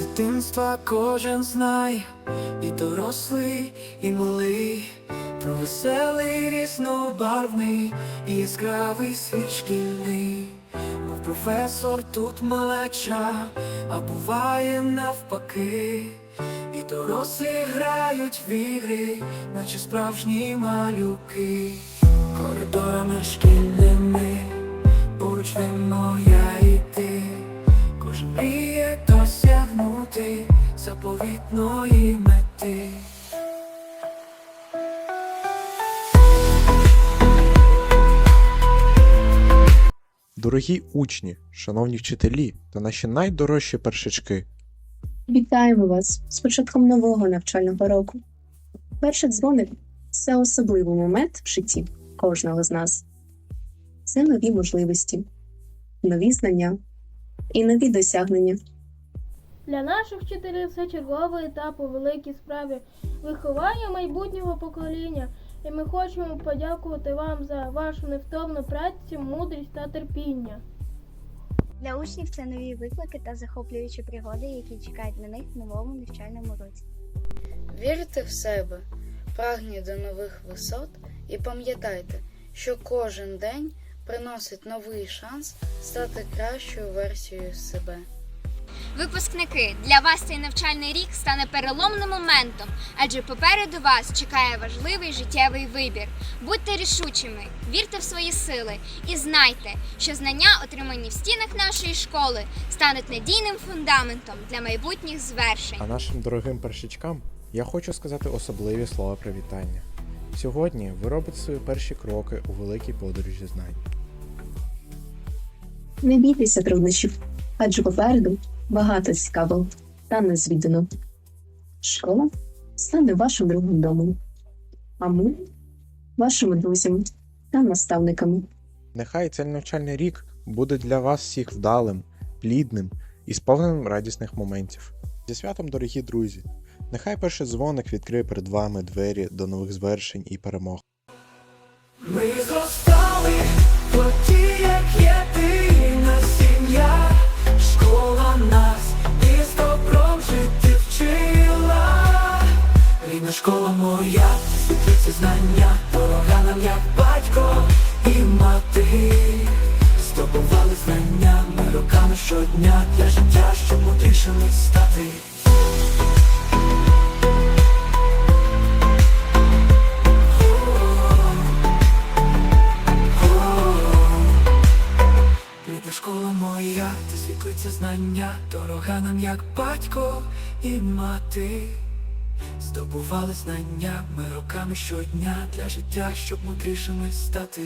дитинства кожен знає, і дорослий, і малий, про веселий різнобарвний і яскравий світ шкільний. Мов професор тут малеча, а буває навпаки. І дорослі грають в ігри, наче справжні малюки, коридорами шкільними, заповітної мети. Дорогі учні, шановні вчителі та наші найдорожчі першачки. Вітаємо вас з початком нового навчального року. Перший дзвоник це особливий момент в житті кожного з нас. Це нові можливості, нові знання і нові досягнення. Для наших вчителів це черговий етап у великій справі виховання майбутнього покоління, і ми хочемо подякувати вам за вашу невтомну працю, мудрість та терпіння. Для учнів це нові виклики та захоплюючі пригоди, які чекають на них в новому навчальному році. Вірте в себе, прагніть до нових висот і пам'ятайте, що кожен день приносить новий шанс стати кращою версією себе. Випускники, для вас цей навчальний рік стане переломним моментом, адже попереду вас чекає важливий життєвий вибір. Будьте рішучими, вірте в свої сили і знайте, що знання, отримані в стінах нашої школи, стануть надійним фундаментом для майбутніх звершень. А нашим дорогим першачкам я хочу сказати особливі слова привітання. Сьогодні ви робите свої перші кроки у великій подорожі знань. Не бійтеся труднощів, адже попереду багато цікавого та незвіданого. Школа стане вашим другим домом, а ми вашими друзями та наставниками. Нехай цей навчальний рік буде для вас всіх вдалим, плідним і сповненим радісних моментів. Зі святом, дорогі друзі! Нехай перший дзвоник відкриє перед вами двері до нових звершень і перемог. Ми Рідна школа моя, світлиці знання, дорога нам як батько і мати. Здобували знання ми роками щодня для життя, щоб мудрішими стати. Школа моя, ти світлиця знання, дорога нам як батько і мати. Здобували знання ми роками щодня для життя, щоб мудрішими стати.